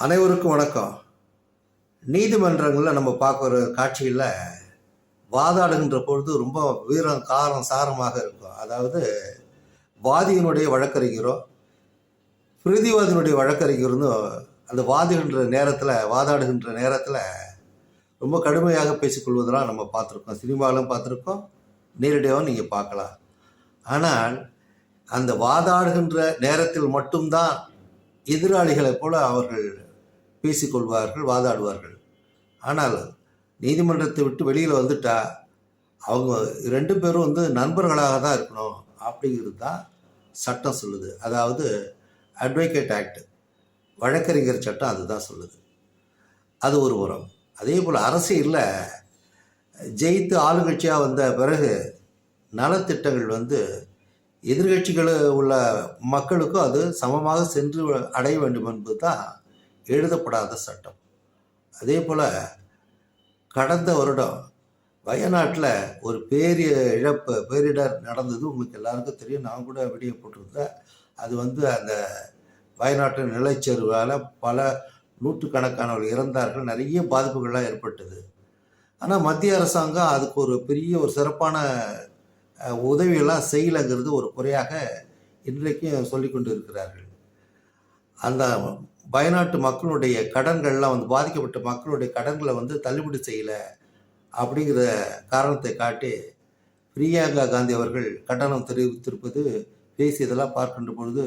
அனைவருக்கும் வணக்கம். நீதிமன்றங்களில் நம்ம பார்க்குற காட்சியில் வாதாடுகின்ற பொழுது ரொம்ப வீரம் காரம் சாரமாக இருக்கும். அதாவது வாதியினுடைய வழக்கறிஞரோ பிரதிவாதியினுடைய வழக்கறிஞரும் அந்த வாதிகின்ற நேரத்தில் வாதாடுகின்ற நேரத்தில் ரொம்ப கடுமையாக பேசிக்கொள்வதெல்லாம் நம்ம பார்த்துருக்கோம். சினிமாவிலும் பார்த்துருக்கோம். நேரடியாகவும் நீங்கள் பார்க்கலாம். ஆனால் அந்த வாதாடுகின்ற நேரத்தில் மட்டும்தான் எதிராளிகளைப் போல அவர்கள் பேசிக்கொள்வார்கள் வாதாடுவார்கள். ஆனால் நீதிமன்றத்தை விட்டு வெளியில் வந்துட்டா அவங்க ரெண்டு பேரும் வந்து நண்பர்களாக தான் இருக்கணும் அப்படிங்கிறது தான் சட்டம் சொல்லுது. அதாவது அட்வொகேட் ஆக்ட் வழக்கறிஞர் சட்டம் அதுதான் சொல்லுது. அது ஒரு உரம். அதே போல் அரசியலில் ஜெயித்து ஆளுங்கட்சியாக வந்த பிறகு நலத்திட்டங்கள் வந்து எதிர்கட்சிகள் உள்ள மக்களுக்கும் அது சமமாக சென்று அடைய வேண்டும் என்பது தான் எழுதப்படாத சட்டம். அதே போல் கடந்த வருடம் வயநாட்டில் ஒரு பேரிய இழப்பு பேரிடர் நடந்தது உங்களுக்கு எல்லாருக்கும் தெரியும். நான் கூட வீடியோ போட்டிருந்தேன். அது வந்து அந்த வயநாட்டு நிலச்சரிவால் பல நூற்றுக்கணக்கானவர்கள் இறந்தார்கள். நிறைய பாதிப்புகள்லாம் ஏற்பட்டது. ஆனால் மத்திய அரசாங்கம் அதுக்கு ஒரு பெரிய ஒரு சிறப்பான உதவியெல்லாம் செய்யலைங்கிறது ஒரு குறையாக இன்றைக்கும் சொல்லிக்கொண்டு இருக்கிறார்கள் அந்த வயநாட்டு மக்களுடைய கடன்கள்லாம் வந்து பாதிக்கப்பட்ட மக்களுடைய கடன்களை வந்து தள்ளுபடி செய்யலை அப்படிங்கிற காரணத்தை காட்டி பிரியங்கா காந்தி அவர்கள் கண்டனம் தெரிவித்திருப்பது பேசியதெல்லாம் பார்க்கின்ற பொழுது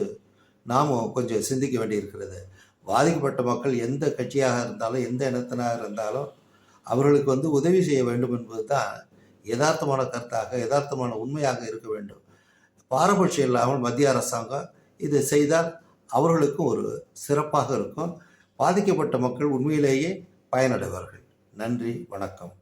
நாம் கொஞ்சம் சிந்திக்க வேண்டியிருக்கிறது. பாதிக்கப்பட்ட மக்கள் எந்த கட்சியாக இருந்தாலும் எந்த இனத்தினாக இருந்தாலும் அவர்களுக்கு வந்து உதவி செய்ய வேண்டும் என்பது தான் யதார்த்தமான கருத்தாக யதார்த்தமான உண்மையாக இருக்க வேண்டும். பாரபட்சம் இல்லாமல் மத்திய அரசாங்கம் இதை செய்தால் அவர்களுக்கும் ஒரு சிறப்பாக இருக்கும். பாதிக்கப்பட்ட மக்கள் உண்மையிலேயே பயனடைவார்கள். நன்றி வணக்கம்.